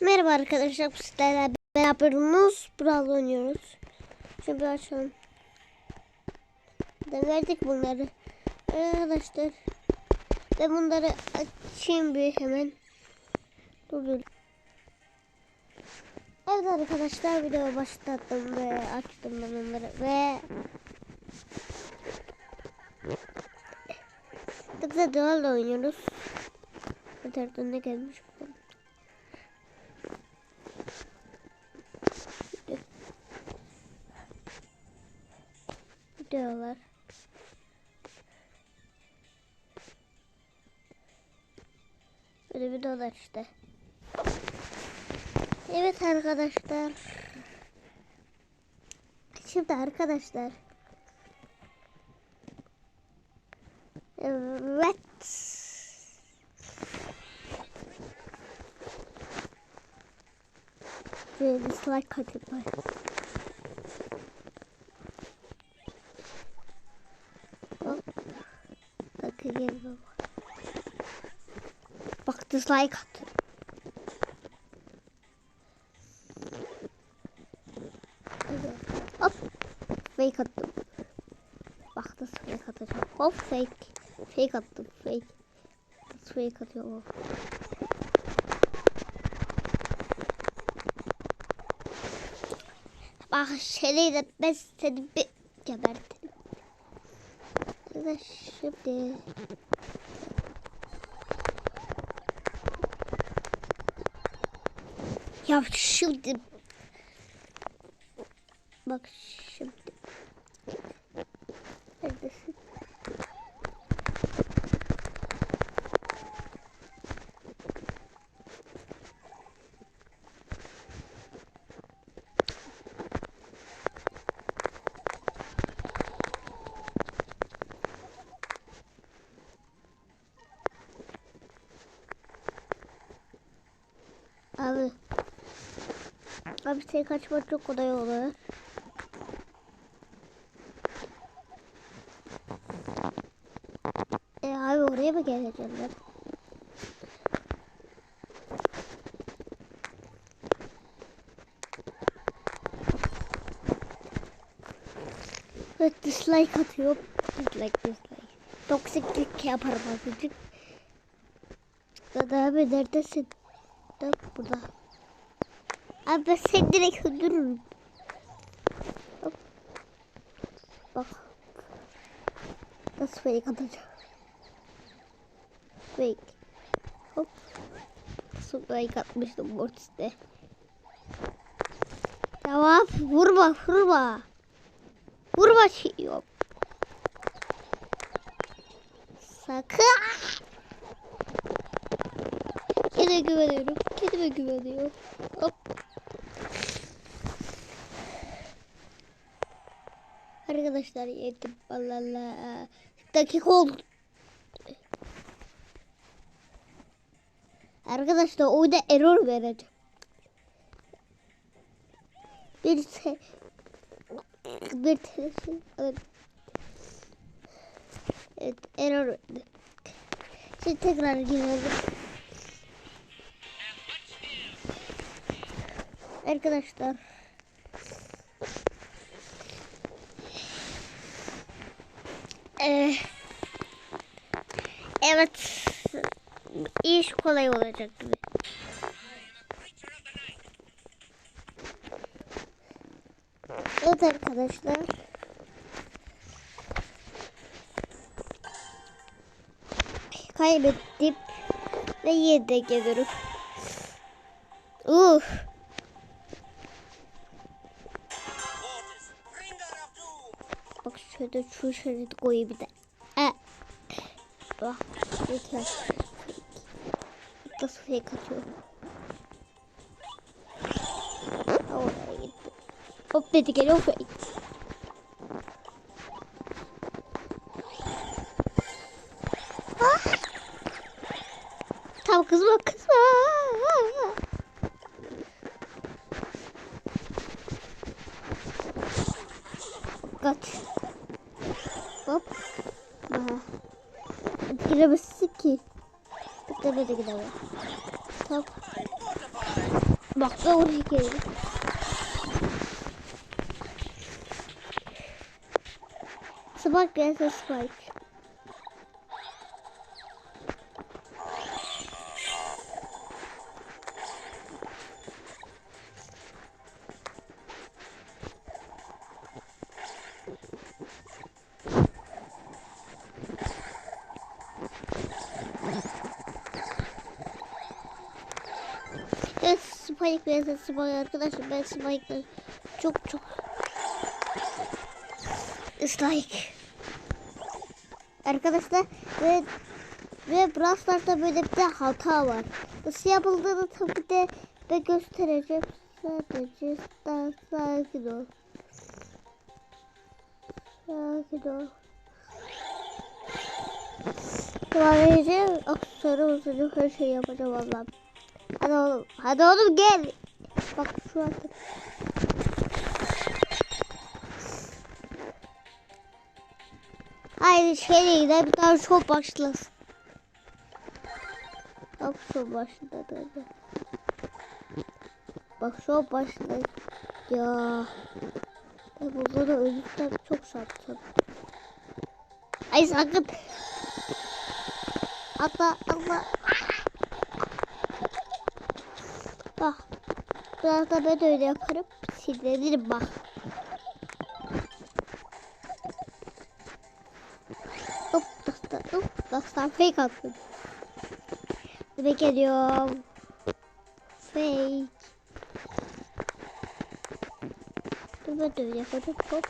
Merhaba arkadaşlar. Bu sizlerle beraber Nuz Brawl oynuyoruz. Şimdi açalım. Da verdik bunları. Arkadaşlar. Ben bunları açayım bir hemen. Dur dur. Evet arkadaşlar video başlattım ve açtım ben onları ve Kısa doğal oynuyoruz. Öterden ne gelmiş Videolar. Böyle videolar işte. Evet arkadaşlar. Şimdi arkadaşlar. Evet. Şöyle dislike katayım. Like attı. Hop. Fake attım. Bak nasıl fake atacağım. Hop fake. Fake attım. Fake. Nasıl fake atıyor o. Bak şeyi de ben seni bir gebertirim. Ya da şimdi. Ya şimdi. Bak Tek kaçmak çok kolay oluyor. E abi oraya mı geleceğim ben? Evet dislike atıyor. Dislike dislike. Toksiklik yaparım azıcık. Dada abi neredesin? Da burada. Abi ben seni direkt öldürürüm. Hop. Bak. Nasıl fake atacağım? Fake. Hop. Nasıl fake atmıştım Mortis'te. Tamam. Vurma vurma. Vurma şey yok. Sakın. Kendime güveniyorum. Kendime güveniyorum. Hop. Arkadaşlar yedim. Allah Allah. Dakika oldu. Arkadaşlar oyunda error verecek. Bir te bir telefon alın. Evet error verdi. Şimdi tekrar girelim. Arkadaşlar. Ee, evet. İş kolay olacak gibi. Evet arkadaşlar. Kaybettim. Ve yedide geliyorum. Uh. Şöyle şu bir de. E. Bak lütfen. Nasıl fake atıyor. Ha, Oraya gitti. Hop dedi geliyor fake. Ah! Tamam kızma kızma. Kaç. Hop. Aha. Giremezsin ki. Bekle de gidelim. Tamam. Bak ben oraya geldim. Spike gelse Spike. Spike ve Spike arkadaşlar ben Spike'ları çok çok dislike. Arkadaşlar ve ve Brawl böyle bir de hata var. Nasıl yapıldığını tabii de de göstereceğim. Sadece sakin ol. Sakin ol. Edeceğim. Aksesuarı olsun. Her şeyi yapacağım Allah'ım. Hadi oğlum. Hadi oğlum gel. Bak şu an. Hayır şeye gidelim. Bir daha şov başlasın. Bak şov başladı. Hadi. Bak şov başladı. Ya. Ben burada da ölürsem çok şanslıyım. Ay sakın. Atla atla. Bak. Biraz da ben öyle yaparım. Sinirlenirim bak. Hop dostlar. Hop dostlar. Fake attım. Demek geliyorum. Fake. Ben de öyle yaparım. Hop.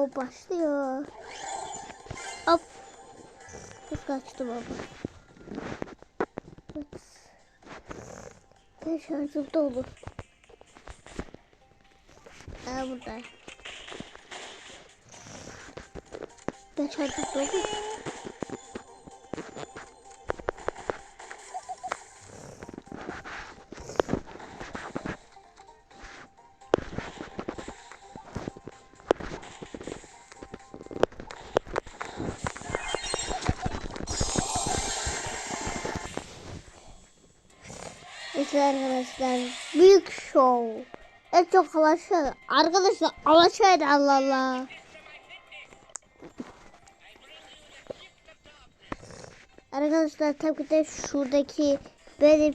Show başlıyor. Hop. Kız kaçtı baba. Evet. Ben şarjım dolu. Aa burada. Ben şarjım dolu. Arkadaşlar büyük show. En çok alaşağı. Arkadaşlar alaşağı Allah Allah. Arkadaşlar tabii ki de şuradaki benim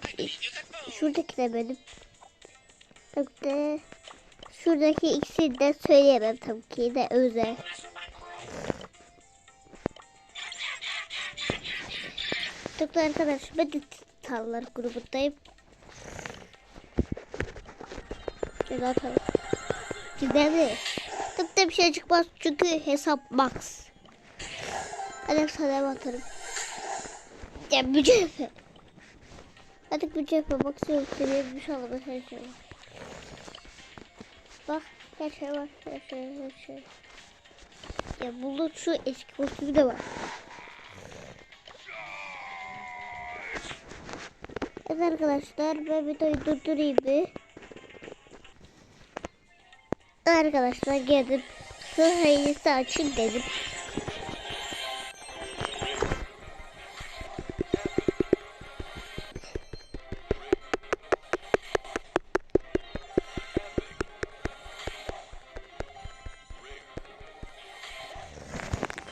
şuradaki de benim. Tabii ki de şuradaki ikisini de söyleyemem tabii ki de özel. Ki arkadaşlar ben de Titanlar grubundayım. Atalım. Gizemli. Tık da bir şey çıkmaz çünkü hesap max. Hadi sana atarım. Ya mücevher. Hadi mücevher maksimum seviye bir şey alalım her şey var. Bak her şey var her şey her şey. Ya bunun şu eski kostümü de var. Evet arkadaşlar ben videoyu durdurayım bir. Arkadaşlar geldim. Sırayısı açayım dedim.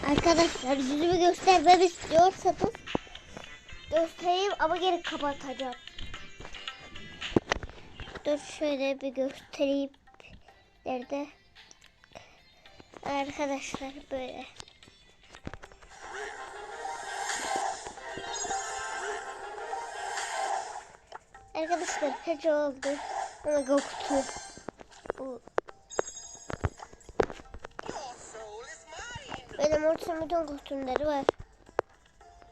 Arkadaşlar yüzümü göstermemi istiyorsanız göstereyim ama geri kapatacağım. Dur şöyle bir göstereyim. Nerede? Arkadaşlar böyle. Arkadaşlar kaç oldu? Ama Goku. Bu. Benim orta bütün kostümleri var.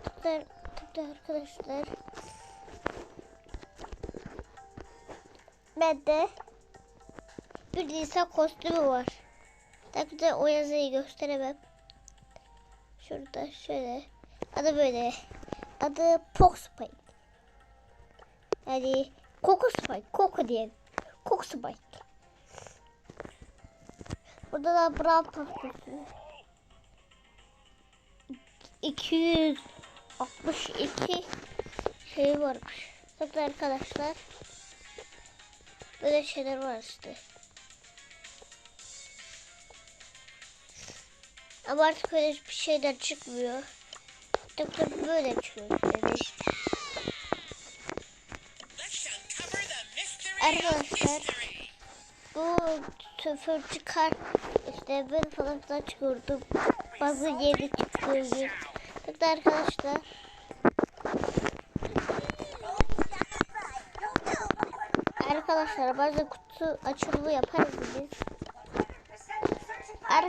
Tıklar, tıklar arkadaşlar. Ben de bir Nisa kostümü var. Tabii de o yazıyı gösteremem. Şurada şöyle. Adı böyle. Adı Poxpay. Yani Coco Spike. Coco diyelim. Coco Spike. Burada da Brawl pastası. 262 şey varmış. Bakın arkadaşlar. Böyle şeyler var işte. Ama artık öyle bir şeyler çıkmıyor. Tabii tabii böyle çıkıyor. Arkadaşlar bu sıfır çıkar işte ben falan da çıkıyordum. Bazı yeri çıkıyordu. Bakın arkadaşlar. Arkadaşlar bazı kutu açılımı yaparız biz.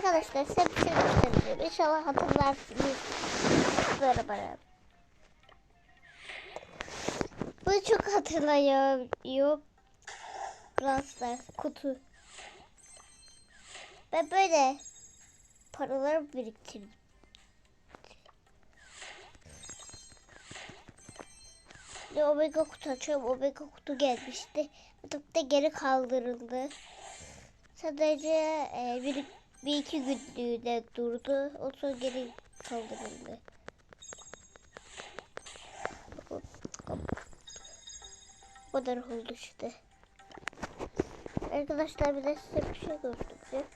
Arkadaşlar size bir şey göstereceğim. İnşallah hatırlarsınız. Böyle bana. Bunu çok hatırlıyor. Brawl kutu. Ben böyle paraları biriktirdim. Ve Omega kutu açıyorum. Omega kutu gelmişti. Atıp da geri kaldırıldı. Sadece e, bir, bir iki günlüğüne durdu. O sonra geri kaldırıldı. O kadar oldu işte. Arkadaşlar bir de size bir şey göstereceğim.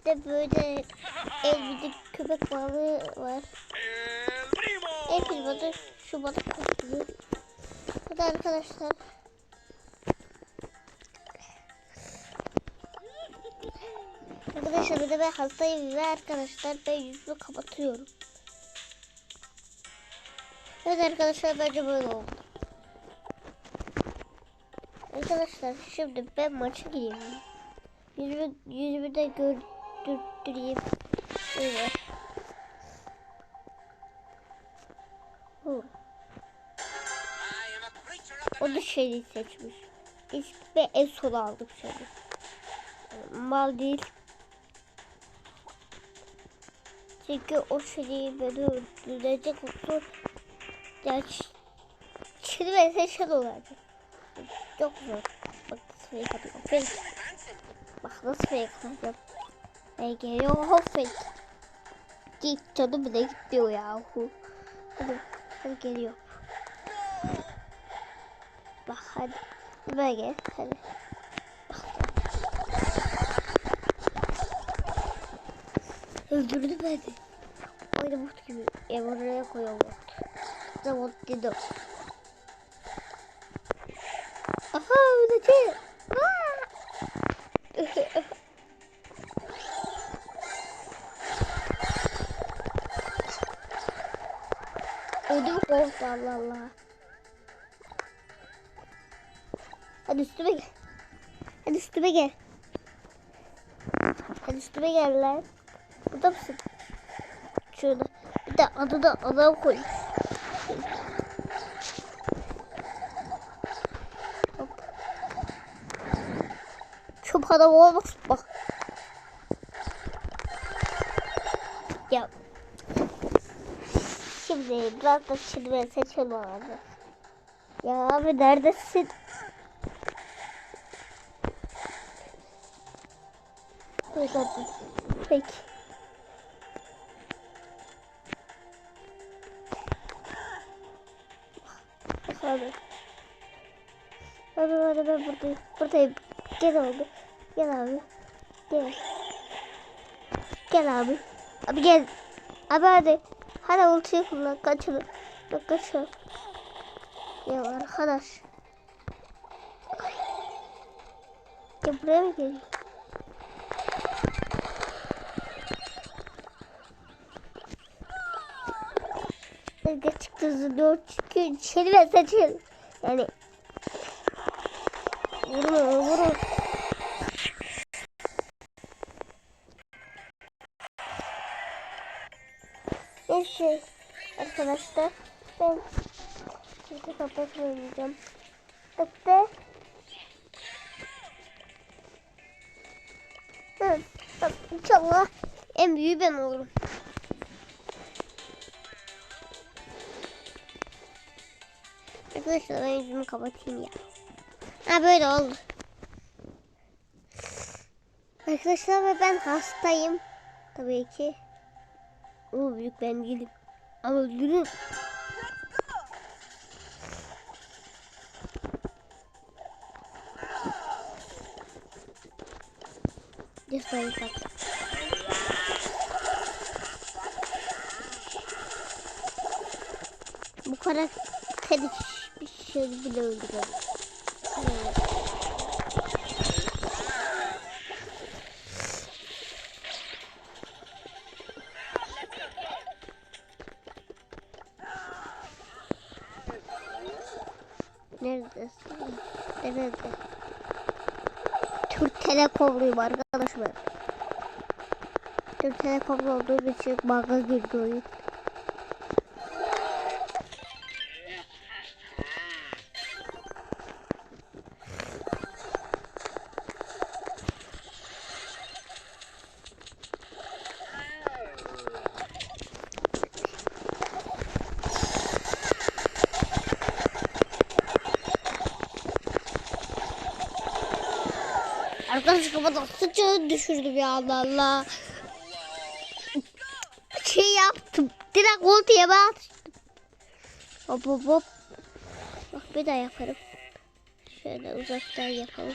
Bir de böyle el köpek balığı var. El primo da şu balık kokuyor. Bu da arkadaşlar. De ben hastayım ve arkadaşlar ben yüzümü kapatıyorum. Evet arkadaşlar bence böyle oldu. Arkadaşlar şimdi ben maça gireyim. Yüzümü, yüzümü de gördüreyim. Şöyle. Hu. O da şeyi seçmiş. İsmi en son aldım seni. Mal değil. Çünkü o şeyi beni öldürecek olsun. Yani şimdi ben seçen olacak. Çok zor. Bak nasıl fake atıyorum. Fake. Bak nasıl fake atıyorum. Ne geliyor hop fake. Git canım bile gidiyor yahu. Hadi, hadi geliyor. Bak hadi. Böyle gel. Hadi. Öldürdü beni. Oyunu bot gibi. Ev oraya koyuyor bot. Zaman dedim. Aha öldü. Ödüm korktu Allah Allah. Hadi üstüme gel. Hadi üstüme gel. Hadi üstüme gel lan. Mısın? Şurada. Bir de adına adam koy. Çok adam olmaz bak. Ya. Şimdi biraz da şimdi ben seçelim abi. Ya abi neredesin? Peki. Abi ben buradayım. Buradayım. Gel abi. Gel abi. Gel. Gel abi. Abi gel. Abi hadi. Hadi ultiyi kullan. Kaçın. Bak kaçın. Ya arkadaş. Ya buraya mı geliyor? Gerçekten hızlı çünkü içeri ve seçil. Yani kapatmayacağım. Hatta Evet, inşallah en büyüğü ben olurum. Arkadaşlar ben yüzümü kapatayım ya. Ha böyle oldu. Arkadaşlar ve ben hastayım. Tabii ki. O büyük ben değilim. Ama öldürün. Lütfen kalk. Bu karakter hiçbir şey bile öldüremez. Evet. Neredesin? Nerede? Telekom'luyum arkadaşlar. Türk Telekom'lu olduğum için bug'a girdi oyun. Sıçrağı düşürdüm ya Allah Allah. Şey yaptım. Direkt ultiye bastım. Hop hop hop. Bak bir daha yaparım. Şöyle uzaktan yapalım.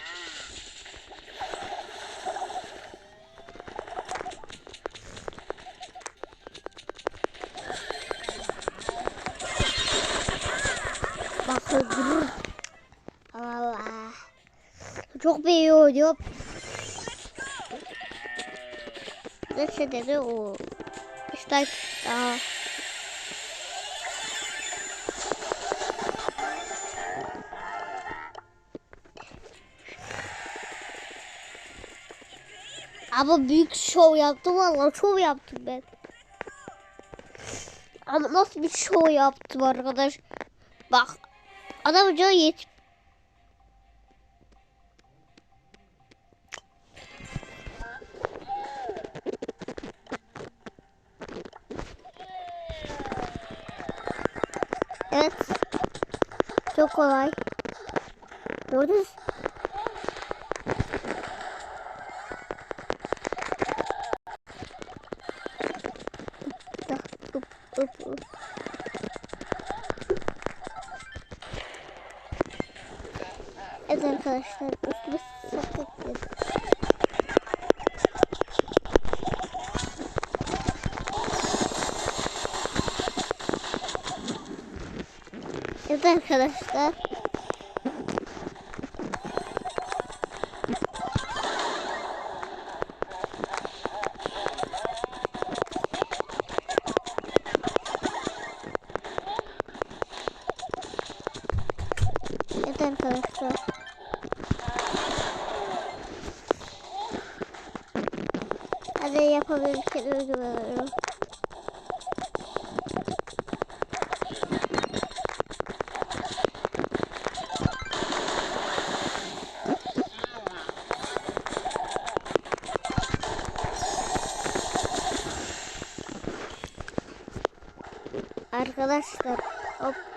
Bak öldürür. Allah Allah. Çok iyi let's say there's a it's like Ama büyük şov yaptım valla şov yaptım ben. Ama nasıl bir şov yaptım arkadaş. Bak adamın canı 70 Çok kolay. Gördünüz. Arkadaşlar. Evet arkadaşlar. Hadi yapabilirken Arkadaşlar hop.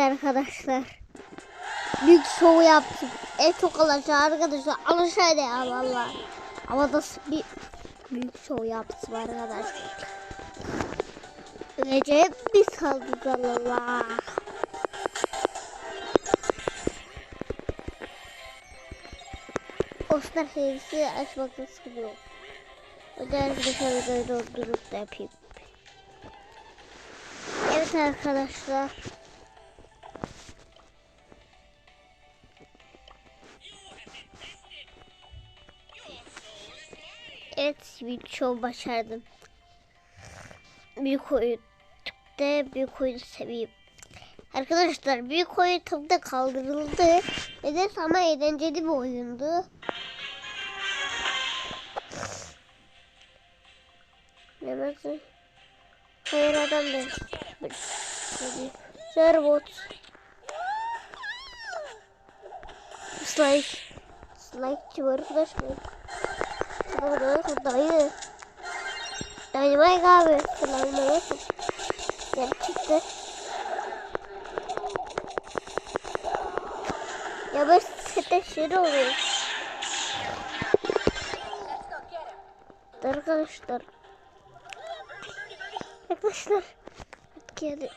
Arkadaşlar. Büyük şov yaptım. En çok alacağım arkadaşlar. Alışaydı ya valla. Ama nasıl bir büyük şov yaptım arkadaşlar. Recep bir saldı Allah. Oscar serisi açmakta sıkıntı yok. Özellikle şöyle böyle doldurup da yapayım. Evet arkadaşlar. Büyük şov başardım. Büyük oyun de büyük oyunu seveyim. Arkadaşlar büyük oyun tabii de kaldırıldı. Neden ama eğlenceli bir oyundu. Ne bakın? Hayır adam da. Zerbot. Slide. Slide'çi var arkadaş mı? Burada dayı. Dynamite abi. Dynamite. Gerçekten. Ya böyle sete şey oluyor. Arkadaşlar. Arkadaşlar. Geldi.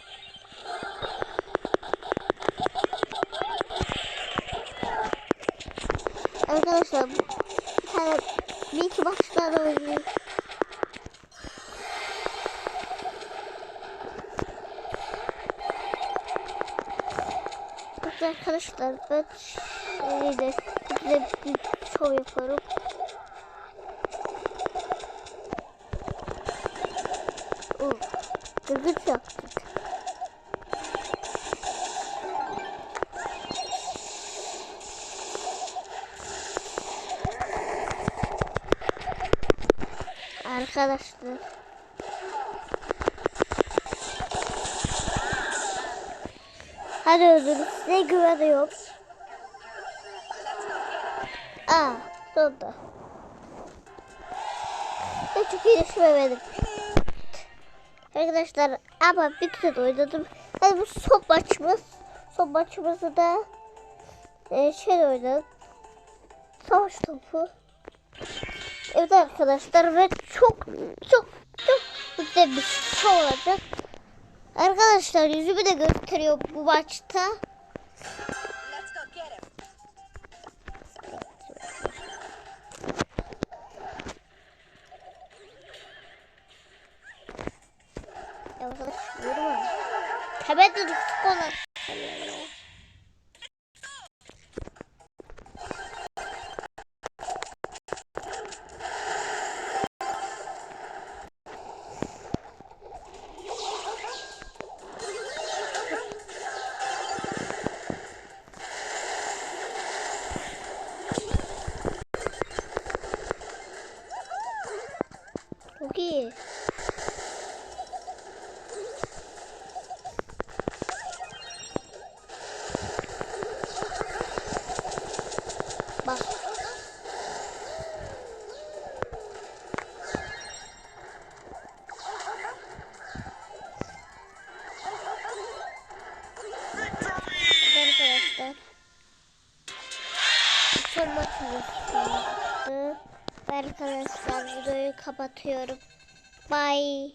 Arkadaşlar bu bir tane oynayayım. Bakın arkadaşlar ben size bir şov yaparım. Gırgıt yaptık. Arkadaşlar. Hadi öldürün. Size güveniyorum. Aa, sonunda. Ben çok iyi düşmemedim. Arkadaşlar ama bir kere oynadım. Hadi bu son maçımız. Son maçımızı da e, şey oynadık. Savaş topu. Evet arkadaşlar ve çok çok çok güzel bir şey olacak. Arkadaşlar yüzümü de gösteriyor bu maçta. Let's go get him. Ya arkadaş vurma. Tepe de düşük iyi. Bak. Arkadaşlar. Maçımız kaldı. Arkadaşlar videoyu kapatıyorum. Bye.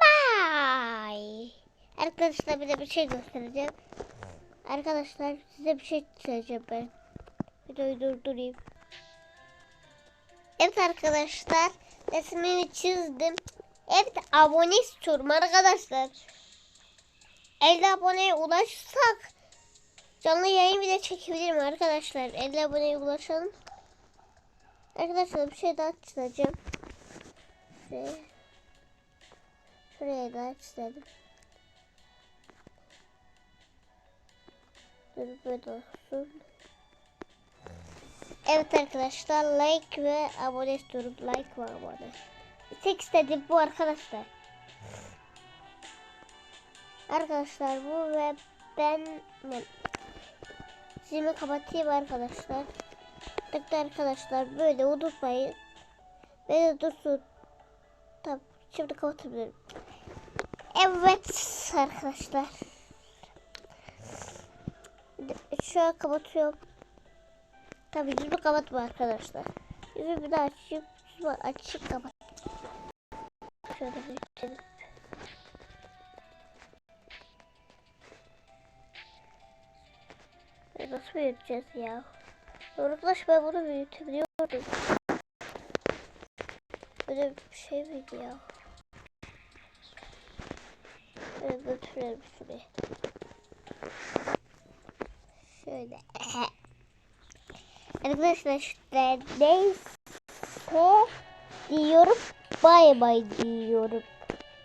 Bye. Arkadaşlar bir de bir şey göstereceğim. Arkadaşlar size bir şey söyleyeceğim ben. Videoyu durdurayım. Evet arkadaşlar resmimi çizdim. Evet abone istiyorum arkadaşlar. 50 aboneye ulaşsak canlı yayın bile çekebilirim arkadaşlar. 50 aboneye ulaşalım. Arkadaşlar bir şey daha çizeceğim. Şuraya, şuraya daha çizelim. Dur böyle olsun. Evet arkadaşlar like ve abone istiyorum. Like ve abone. Tek istediğim bu arkadaşlar. Arkadaşlar bu ve ben Şimdi kapatayım arkadaşlar. Tıkla arkadaşlar böyle unutmayın. Böyle dursun. Tamam şimdi kapatabilirim. Evet arkadaşlar. Şu an kapatıyorum. Tabii yüzümü kapatma arkadaşlar. Yüzümü de açayım. Yüzümü açık kapat. Şöyle büyütelim. Nasıl büyüteceğiz ya? Arkadaş ben bunu büyütebiliyordum. Böyle bir şey miydi ya? Şöyle götürelim şuraya. Şöyle. Arkadaşlar işte neyse. Diyorum. Bay bay diyorum.